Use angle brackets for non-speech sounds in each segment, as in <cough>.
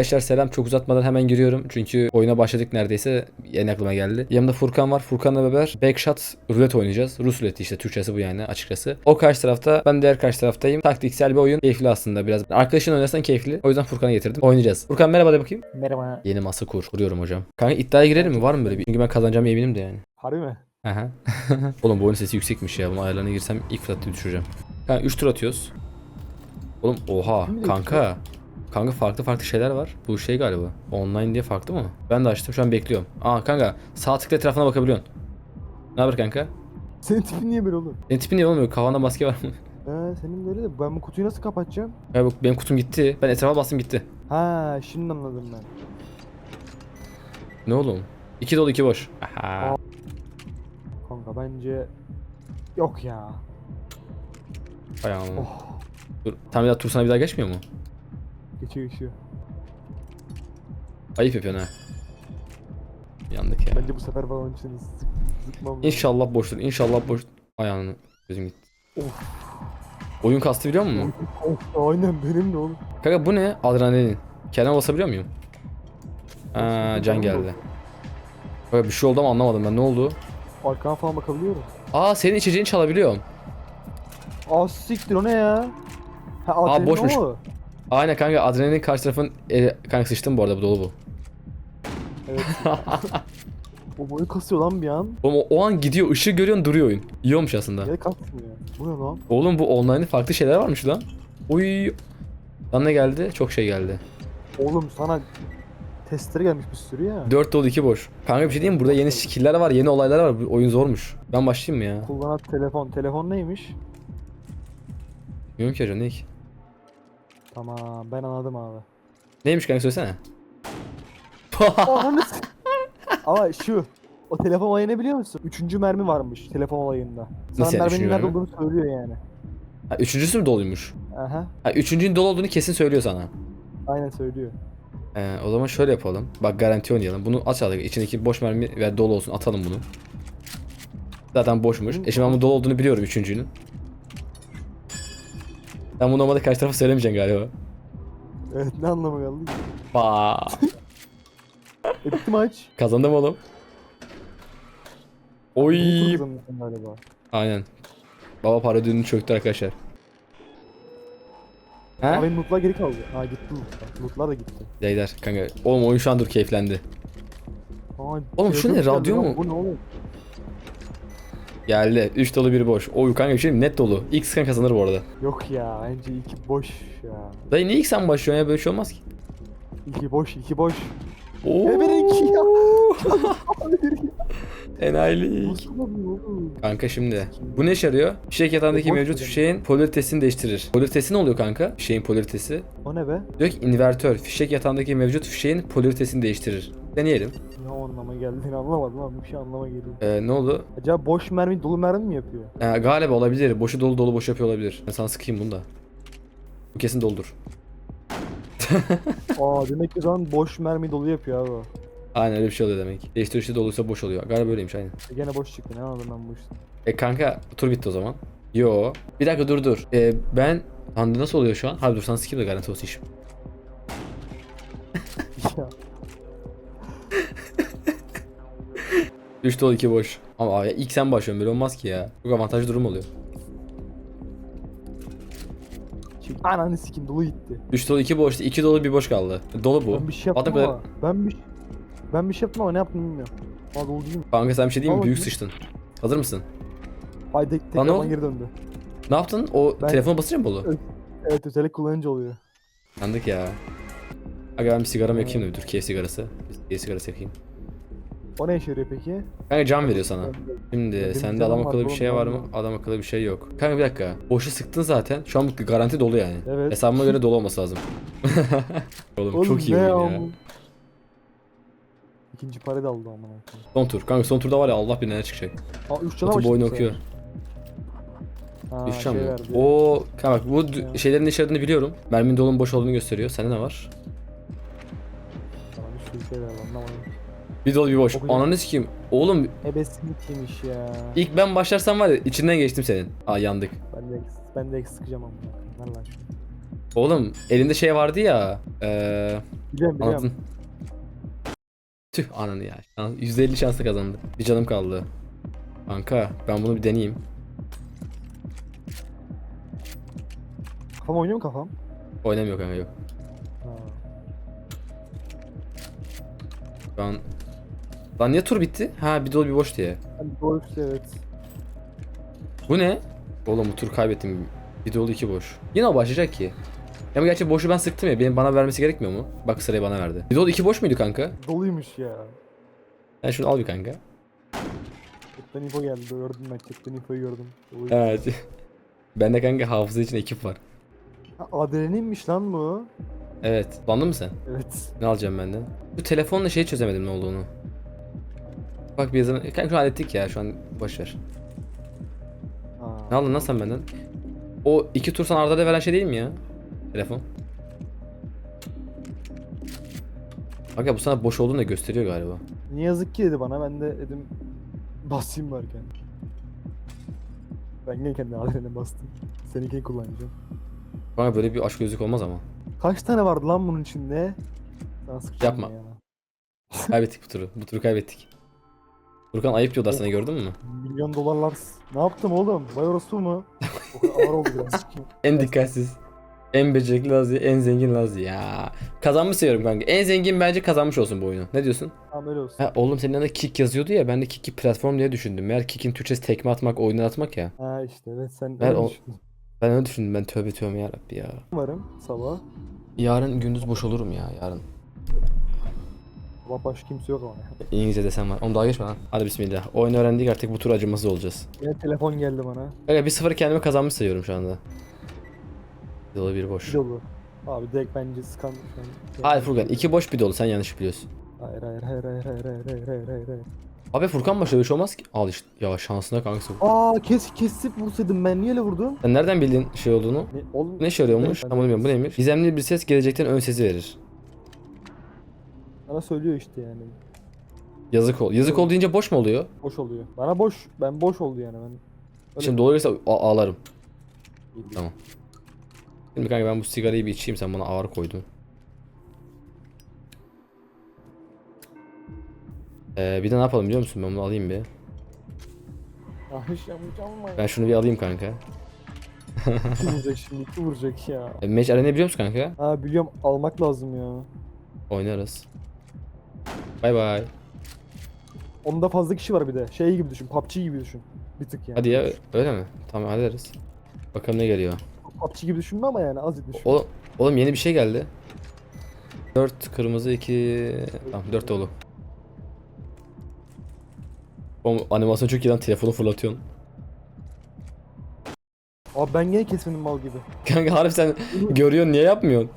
Arkadaşlar selam çok uzatmadan hemen giriyorum. Çünkü oyuna başladık neredeyse. Yeni aklıma geldi. Yanımda Furkan var. Furkan'la beraber backshot rulet oynayacağız. Rus ruleti işte Türkçesi bu yani açıkçası. O karşı tarafta ben diğer karşı taraftayım. Taktiksel bir oyun. Keyifli aslında biraz. Arkadaşın oynarsan keyifli. O yüzden Furkan'ı getirdim. Oynayacağız. Furkan merhaba de bakayım. Merhaba. Yeni masa kur. Kuruyorum hocam. Kanka iddiaya girelim mi? Var mı böyle bir? Çünkü ben kazanacağım eminim de yani. Harbi mi? Aha. <laughs> Oğlum bu oyunun sesi yüksekmiş ya. Bunun ayarlarına girsem ilk fırlattığını düşüreceğim. Kanka 3 tur atıyoruz. Oğlum oha kanka. Kanka farklı farklı şeyler var. Bu şey galiba. Online diye farklı mı? Ben de açtım şu an bekliyorum. Aa kanka sağ tıkla etrafına bakabiliyorsun. Ne haber kanka? Senin tipin niye böyle olur? Senin tipin ne olmuyor? Kafanda maske var mı? <laughs> Ee, senin böyle de ben bu kutuyu nasıl kapatacağım? Ya bak benim kutum gitti. Ben etrafa bastım gitti. Ha, şimdi anladım ben. Ne oğlum? İki dolu iki boş. Aha. Kanka bence yok ya. Ayağım. Oh, Dur. Tam bir daha tur sana bir daha geçmiyor mu? Geçiyor geçiyor. Ayıp yapıyorsun ha. Yandık ya. Bence bu sefer balon için sıkmam lazım. İnşallah boştur. İnşallah boş. Ayağını gözüm gitti. Of. Oyun kastı biliyor musun? Of, aynen benim de oğlum. Kanka bu ne? Adrenalin. Kendime basabiliyor muyum? Aa, can geldi. Böyle bir şey oldu ama anlamadım ben. Ne oldu? Arkana falan bakabiliyorum. Aa senin içeceğini çalabiliyorum. Aa siktir o ne ya? Ha, Aa, boşmuş. o. Aynen kanka adrenalin karşı tarafın... E, kanka sıçtım bu arada bu dolu bu. Evet. <laughs> o boyu kasıyor lan bir an. Oğlum o, o an gidiyor ışığı görüyorsun duruyor oyun. İyi olmuş aslında. Geri kasmıyor. Bu ne lan? Oğlum bu online'de farklı şeyler varmış lan. Uy. Lan ne geldi? Çok şey geldi. Oğlum sana testere gelmiş bir sürü ya. 4 dolu 2 boş. Kanka bir şey diyeyim mi? Burada yeni skill'ler var, yeni olaylar var. Bu oyun zormuş. Ben başlayayım mı ya? Kullanan telefon. Telefon neymiş? Bilmiyorum ki hocam ne ki? Tamam ben anladım abi. Neymiş kanka söylesene. Ananı <laughs> s- Ama şu o telefon olayı ne biliyor musun? Üçüncü mermi varmış telefon olayında. Nasıl yani merminin üçüncü nerede mermi? olduğunu söylüyor yani. ha, üçüncüsü mü doluymuş? Aha. Ha, üçüncünün dolu olduğunu kesin söylüyor sana. Aynen söylüyor. Ee, o zaman şöyle yapalım. Bak garanti oynayalım. Bunu aç aldık. İçindeki boş mermi ve dolu olsun. Atalım bunu. Zaten boşmuş. E şimdi ben dolu olduğunu biliyorum üçüncünün. Sen bunu normalde karşı tarafa söylemeyeceksin galiba. Evet ne anlamı geldi ki? Ba. E, bitti maç. Kazandım oğlum. Oy. Galiba. Aynen. Baba para düğünü çöktü arkadaşlar. Ha? benim lootlar geri kaldı. Ha gitti lootlar. Lootlar da gitti. Deyler kanka. Oğlum oyun şu an dur keyiflendi. Aa, Oğlum şu ne, geldi radyo mu? Bu ne oğlum? Geldi. 3 dolu 1 boş. Oy kanka bir şey net dolu. İlk sıkan kazanır bu arada. Yok ya bence iki boş ya. Dayı niye ilk sen başlıyorsun ya böyle şey olmaz ki. İki boş iki boş. Oo. E, benimki ya. <laughs> Enayilik. Kanka şimdi. Bu ne işe yarıyor? Fişek yatağındaki mevcut fişeğin polaritesini değiştirir. Polaritesi ne oluyor kanka? Fişeğin polaritesi. O ne be? Diyor ki invertör. Fişek yatağındaki mevcut fişeğin polaritesini değiştirir. Deneyelim. Ne anlama geldiğini anlamadım ama bir şey anlama geliyor. Ee, ne oldu? Acaba boş mermi dolu mermi mi yapıyor? Ee, galiba olabilir. Boşu dolu dolu boş yapıyor olabilir. Ben sana sıkayım bunu da. Bu kesin doldur. <laughs> Aa demek ki zaman boş mermi dolu yapıyor abi. o. Aynen öyle bir şey oluyor demek. Değiştirişi doluysa boş oluyor. Galiba öyleymiş aynen. E, Gene boş çıktı ne anladım ben bu işte. E kanka tur bitti o zaman. Yo. Bir dakika dur dur. E, ben Lan nasıl oluyor şu an? Abi dur sana sikeyim de garanti olsun işim. 3 dolu 2 boş. Ama abi ilk sen başlıyorsun böyle olmaz ki ya. Çok avantajlı durum oluyor. Çık. Ananı sikim dolu gitti. 3 dolu 2 boştu. 2 dolu 1 boş kaldı. Dolu bu. Ben bir şey yaptım Adam ama. Ben bir ben bir şey yaptım ama ne yaptım bilmiyorum. Aa dolu değil mi? Kanka sen bir şey diyeyim mi? Büyük sıçtın. Hazır mısın? Ay tek tek Lan ne yapan oldu? geri döndü. Ne yaptın? O Ben- telefona basınca mı bolu? Evet. Özellik kullanınca oluyor. Yandık ya. Aga ben bir sigaramı yakayım da bir. Keyif sigarası. Bir sigarası yakayım. O ne işe yarıyor peki? Kanka can veriyor sana. Şimdi Benim sende canım adam var akıllı bir oğlum, şey var mı? de- Adam akıllı bir şey yok. Kanka bir dakika. Boşu sıktın zaten. Şu an bu garanti dolu yani. Evet. Hesabıma göre dolu olması lazım. Oğlum, <laughs> Oğlum çok iyi ne oyun ya. İkinci para da aldı amına koyayım. Son tur. Kanka son turda var ya Allah bilir neler çıkacak. Aa 3 cana bu sefer. okuyor. Ha, Düşeceğim şey mi? verdi. Oo, kanka bak bu d- Ya. şeylerin ne işe yaradığını biliyorum. Merminin dolunun boş olduğunu gösteriyor. Sende ne var? Bana bir sürü şey verdi anlamadım. Bir dolu bir boş. Okuyacağım. Ananı sikeyim. Oğlum Ebesini kimmiş ya. ilk ben başlarsam var ya içinden geçtim senin. Aa yandık. Ben de ben de sıkacağım. Ver lan şunu. Oğlum elinde şey vardı ya. Eee Biliyorum. Tüh ananı ya. Şans- %50 şansla kazandı. Bir canım kaldı. Kanka ben bunu bir deneyeyim. Kafam oynuyor mu kafam? Oynamıyor kanka yok. Ha. Şu an... Lan niye tur bitti? Ha bir dolu bir boş diye. Doğru işte evet. Bu ne? Oğlum bu tur kaybettim. Bir dolu iki boş. Yine o başlayacak ki. Ama gerçi boşu ben sıktım ya. Benim bana vermesi gerekmiyor mu? Bak sırayı bana verdi. Bir dolu iki boş muydu kanka? Doluymuş ya. Sen şunu al bir kanka. Chatten info geldi gördüm ben chatten infoyu gördüm. Doluymuş. Evet. <laughs> Bende kanka hafıza için ekip var. Ha, Adrenalинmiş lan bu. Evet. Bandın mı sen? Evet. Ne alacağım benden? Bu telefonla şeyi çözemedim ne olduğunu. Bak bir yazın. Kanka şu an hallettik ya şu an boş ver. Ha. Ne aldın lan sen benden? O iki tur sana Arda'da veren şey değil mi ya? Telefon. Kanka bu sana boş olduğunu da gösteriyor galiba. Ne yazık ki dedi bana ben de dedim basayım varken. Ben gene kendi adrenalin bastım. Seninkini kullanacağım. Bana böyle bir aşk gözlük olmaz ama. Kaç tane vardı lan bunun içinde? Sana sıkacağım Yapma. Ya. Kaybettik bu turu. Bu turu kaybettik. Furkan ayıp diyorlar sana gördün mü? Milyon dolarlar. Ne yaptım oğlum? Vay orospu mu? O kadar ağır oldu biraz. <laughs> En dikkatsiz. En becerikli Lazi, en zengin Lazi ya. Kazanmış sayıyorum kanka. En zengin bence kazanmış olsun bu oyunu. Ne diyorsun? tamam öyle olsun. Ha oğlum senin yanında Kick yazıyordu ya ben de Kick'i platform diye düşündüm. Meğer Kick'in Türkçesi tekme atmak, oyundan atmak ya. Ha işte evet sen Ver öyle o- düşündün. Ben öyle düşündüm ben tövbe tövbe yarabbi ya. Varım sabah. Yarın gündüz boş olurum ya yarın. Sabah başka kimse yok ama. ya. İngilizce desem var. Oğlum daha geçme lan. Hadi bismillah. Oyunu öğrendik artık bu tur acımasız olacağız. Yine telefon geldi bana. Kanka bir sıfır kendime kazanmış sayıyorum şu anda. Dolu bir boş. Bir dolu. Abi direkt bence şu an. Hayır Furkan iki boş bir dolu sen yanlış biliyorsun. Hayır hayır hayır hayır hayır hayır hayır hayır hayır hayır. Abi Furkan başladı bir şey olmaz ki. Al işte. Ya şansına kankası. Aa kes kesip vursaydım ben niye öyle vurdum? Sen nereden bildin şey olduğunu? Ne, oğlum, Ne işe yarıyormuş? Ben- Tam onu bilmiyorum. Bu neymiş? Gizemli bir ses gelecekten ön sesi verir. Bana söylüyor işte yani. Yazık ol. Yazık ol deyince boş mu oluyor? Boş oluyor. Bana boş. Ben boş oldu yani ben. Öyle Şimdi dolu gelirse a- ağlarım. Tamam. Şimdi kanka ben bu sigarayı bir içeyim sen bana ağır koydun. Ee, bir de ne yapalım biliyor musun? Ben bunu alayım bir. Yanlış yapmayacağım ama. Ben şunu bir alayım kanka. <laughs> Vuracak şimdi? Kim vuracak ya? E, Match Arena biliyor musun kanka? Ha biliyorum almak lazım ya. Oynarız. Bay bay. Onda fazla kişi var bir de. Şey gibi düşün. PUBG gibi düşün. Bir tık yani. Hadi ya öyle mi? Tamam hallederiz. Bakalım ne geliyor. PUBG gibi düşünme ama yani az düşün. Oğlum, oğlum yeni bir şey geldi. 4 kırmızı 2 tamam 4 dolu. Oğlum animasyon çok iyi lan telefonu fırlatıyorsun. Abi ben gene kesmedim mal gibi. Kanka harbi sen görüyorsun niye yapmıyorsun?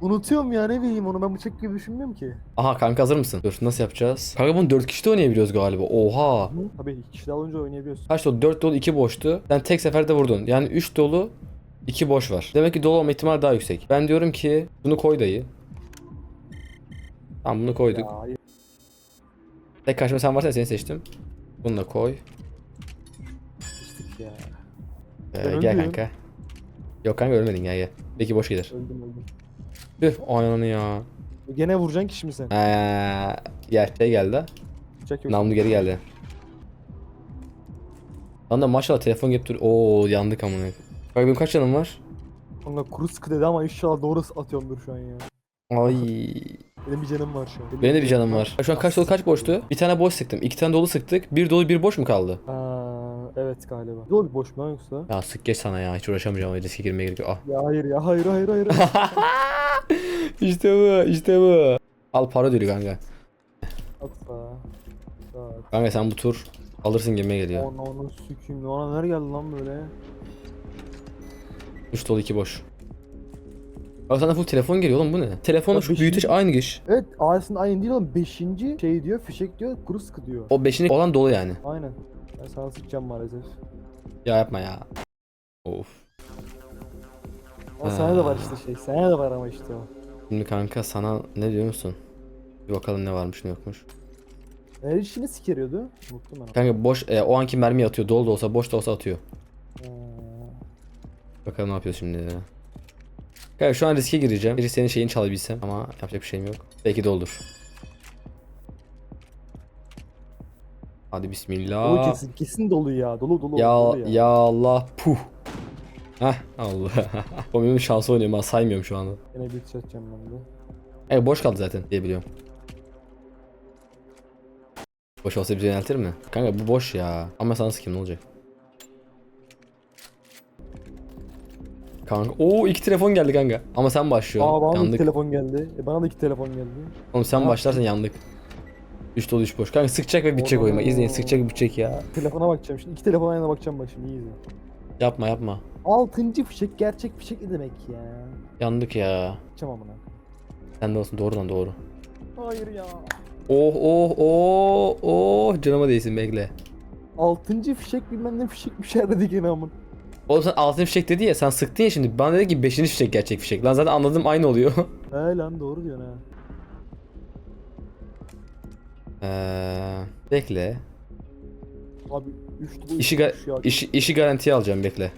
Unutuyorum ya ne bileyim onu ben bıçak gibi düşünmüyorum ki. Aha kanka hazır mısın? Dur nasıl yapacağız? Kanka bunu 4 kişi de oynayabiliyoruz galiba. Oha. Tabii iki kişi daha olunca oynayabiliyorsun. Kaç dolu? 4 dolu 2 boştu. Sen tek seferde vurdun. Yani 3 dolu 2 boş var. Demek ki dolu olma ihtimali daha yüksek. Ben diyorum ki bunu koy dayı. Tamam bunu koyduk. Ya, hayır. Tek karşıma sen varsa seni seçtim. Bunu da koy. Ya. Ee, Ben gel kanka. Yok kanka ölmedin gel gel. Belki boş gelir. Öldüm öldüm. Tüh ananı ya. Gene vuracaksın kişi mi sen? Ee, gel şey geldi. Bıçak yok. Namlu geri geldi. Lan da maşallah telefon gelip dur. Oo yandık amına. Bak benim kaç canım var? Onunla kuru sıkı dedi ama inşallah doğru atıyorumdur şu an ya. Ay. Benim bir canım var şu an. Benim de bir canım var. Şu an kaç dolu kaç boştu? Bir tane boş sıktım. iki tane dolu sıktık. Bir dolu bir boş mu kaldı? Aa, evet galiba. Bir boş mu lan yoksa? Ya sık geç sana ya. Hiç uğraşamayacağım. O riske girmeye gerek yok. Ah. Ya hayır ya hayır hayır hayır. <laughs> işte bu. işte bu. Al para ödülü kanka. Saat. Kanka sen bu tur alırsın gibime geliyor. Ona onu süküm. Ona nereye geldi lan böyle? 3 dolu 2 boş. Bak sana full telefon geliyor oğlum bu ne? Telefonla şu beşinci- büyüteç aynı giş. Evet aslında aynı değil oğlum. Beşinci şey diyor fişek diyor kuru sıkı diyor. O beşini olan dolu yani. Aynen. Ben sana sıkacağım maalesef. Ya yapma ya. Of. Ama sana da var işte şey. Sana da var ama işte o. Şimdi kanka sana ne diyor musun? Bir bakalım ne varmış ne yokmuş. Her işini sikeriyordu. Unuttum ben. Kanka boş e, o anki mermi atıyor. Dolu da olsa boş da olsa atıyor. Ee, Bakalım ne yapıyor şimdi. Ya şu an riske gireceğim. Biri senin şeyini çalabilsem ama yapacak bir şeyim yok. Belki de olur. Hadi Dolu bismillah. kesin, kesin dolu ya. Dolu dolu. Ya dolu ya Allah puh. Heh Allah. <laughs> o benim şansı oynuyorum ben saymıyorum şu anda. Yine bir çatacağım ben de. Evet boş kaldı zaten diye biliyorum. Boş olsa bize yöneltir mi? Kanka bu boş ya. Ama sana sıkayım ne olacak? Kanka o iki telefon geldi kanka. Ama sen başlıyorsun. Aa bana da iki yandık. telefon geldi. E, bana da iki telefon geldi. Oğlum sen Ne başlarsan yandık. 3 dolu 3 boş. Kanka sıkacak ve bitecek oyma. İzleyin sıkacak ve bitecek ya. Telefona bakacağım şimdi. İki telefona aynı bakacağım bak şimdi iyi izle. Yapma yapma. Altıncı fişek gerçek fişek ne demek ya? Yandık ya. Bakacağım amına. Sen de olsun doğrudan doğru. Hayır ya. Oh oh oh oh canıma değsin bekle. Altıncı fişek bilmem ne fişek bir şey dedi gene amın. Oğlum sen altın fişek dedi ya sen sıktın ya şimdi. Bana dedi ki 5. fişek gerçek fişek. Lan zaten anladım aynı oluyor. <laughs> He lan doğru diyorsun ha. Eee bekle. Abi üç dolu İşi, ga- ya. işi, işi garantiye alacağım bekle.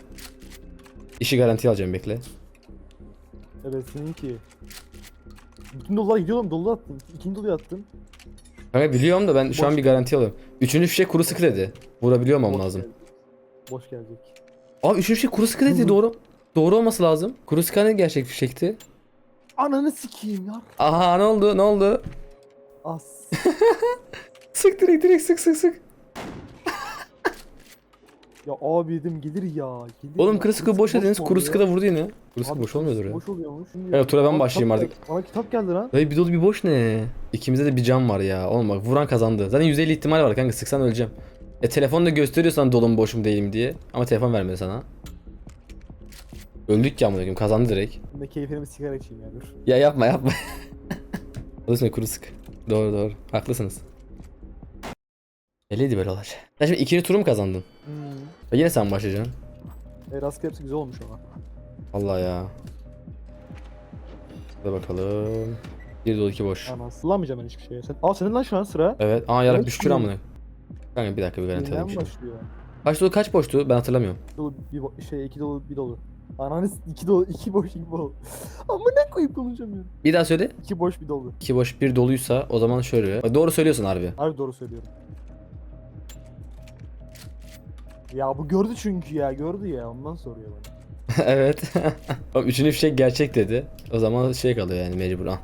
İşi garantiye alacağım bekle. Evet seninki. Bütün dolular gidiyor oğlum dolu attın. İkinci doluyu attın. Kanka biliyorum da ben şu an Boş. bir garanti alıyorum. Üçüncü fişek kuru sıkı dedi. Vurabiliyor olmam Boş lazım. geldi. Boş gelecek. Abi üçüncü fişek kuru sıkı dedi doğru. Doğru olması lazım. Kuru sıkı hani gerçek fişekti. Ananı sikeyim ya. Aha ne oldu ne oldu? As. <laughs> Sık direkt direkt sık sık sık. ya abi dedim gelir ya. Gelir Oğlum ya. kuru sıkı boş dediniz. Kuru sıkı da vurdu yine. Kuru sıkı boş olmuyordur ya. Boş oluyormuş. Şimdi Evet, Tura ben Bana başlayayım kitap artık. geldi. Bana kitap geldi lan. Dayı bir dolu bir boş ne? İkimizde de bir can var ya. Oğlum bak vuran kazandı. Zaten %50 ihtimal var kanka sıksan öleceğim. E telefonda gösteriyor sana dolu mu boş mu değilim diye. Ama telefon vermedi sana. Öldük ya amına koyayım kazandı direkt. Ben de keyfime bir sigara içeyim ya dur. Ya yapma yapma. <laughs> Alırsın kuru sık. Doğru doğru. Haklısınız. Öyleydi böyle olacak. Sen şimdi ikinci turu mu kazandın? Hmm. Yine sen başlayacaksın. E, rastgele hepsi güzel olmuş ama. Allah ya. Hadi bakalım. Bir dolu iki boş. Ana sılamayacağım ben hiçbir şeye. Sen... Aa senin lan şu an sıra. Evet. Aa yarak Evet, şimdi- amına. Kanka bir dakika bir garanti alayım şimdi. başlıyor. Kaç dolu kaç boştu ben hatırlamıyorum. Dolu bir bo- şey iki dolu bir dolu. Ananı iki dolu iki boş iki dolu. <laughs> Amına koyup konuşamıyorum. Bir daha söyle. İki boş bir dolu. İki boş bir doluysa o zaman şöyle. Bak doğru söylüyorsun harbi. Harbi doğru söylüyorum. Ya bu gördü çünkü ya gördü ya ondan soruyor bana. <laughs> evet. <laughs> Üçüncü fişek gerçek dedi. O zaman şey kalıyor yani mecburen.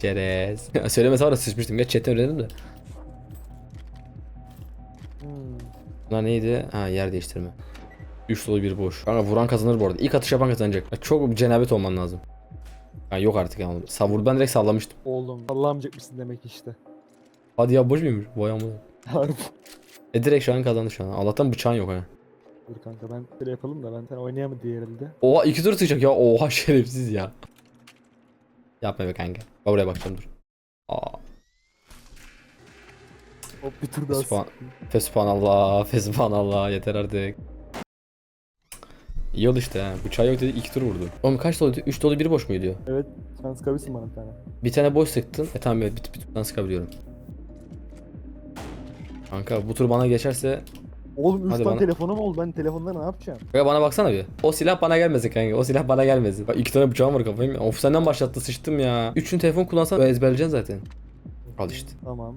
Çerez. Söylemese var ya sıçmıştım. Geç chatten öğrendim de. Hmm. Bunlar neydi? Ha yer değiştirme. 3 dolu bir boş. Kanka vuran kazanır bu arada. İlk atış yapan kazanacak. Ya Çok cenabet olman lazım. Ha, yok artık ya. Savur ben direkt sallamıştım. Oğlum sallamayacakmışsın demek işte. Hadi ya boş muymuş? Vay amına. Harbi. E direkt şu an kazandı şu an. Allah'tan bıçağın yok ha. Dur kanka ben böyle yapalım da ben sen oynayamadı diğer elde. Oha iki tur sıkacak ya. Oha <laughs> şerefsiz ya. Yapma be kanka. Bak buraya bakacağım dur. Aa. Hop bir tur daha sıktım. Fesubhanallah. Fesubhanallah. Yeter artık. İyi oldu işte ha. Bıçağı yok dedi iki tur vurdu. Oğlum kaç doluydu? 3 dolu bir boş muydu? Evet sen sıkabilirsin bana bir tane. Bir tane boş sıktın. E tamam evet bir, bir turdan sıkabiliyorum. Kanka bu tur bana geçerse Oğlum 3 Hadi tane bana. telefonum oldu ben telefonda ne yapacağım? Kanka bana baksana bir. O silah bana gelmesin kanka. O silah bana gelmesin. Bak iki tane bıçağım var kafayı. Of senden başlattı sıçtım ya. Üçün telefon kullansan ezberleyeceksin zaten. Al işte. Tamam.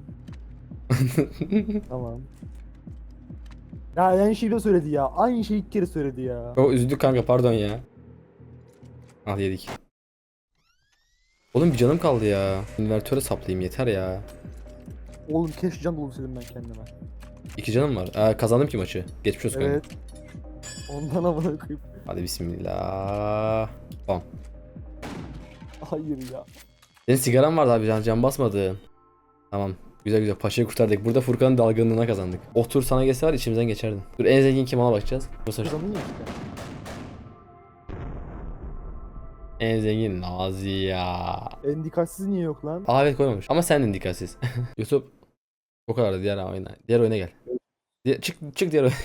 <laughs> tamam. Ya aynı şeyi de söyledi ya. Aynı şeyi iki kere söyledi ya. O üzüldük kanka pardon ya. Al yedik. Oğlum bir canım kaldı ya. İnvertöre saplayayım yeter ya. Oğlum keşke can dolusaydım ben kendime. İki canım var. Aa, kazandım ki maçı. Geçmiş olsun kanka. Evet. Ondan amına koyup. Hadi bismillah. Tamam. Hayır ya. Senin sigaran vardı abi can, can basmadın. Tamam. Güzel güzel paşayı kurtardık. Burada Furkan'ın dalgınlığına kazandık. O tur sana geçse var içimizden geçerdin. Dur en zengin kim ona bakacağız. Bu sefer Kazandın ya işte. en zengin Nazi ya. En dikkatsiz niye yok lan? Aa evet koymamış. Ama sendin dikkatsiz. <laughs> YouTube. O kadar da diğer oyuna. Diğer oyuna gel. Diğer, çık çık diğer oyuna.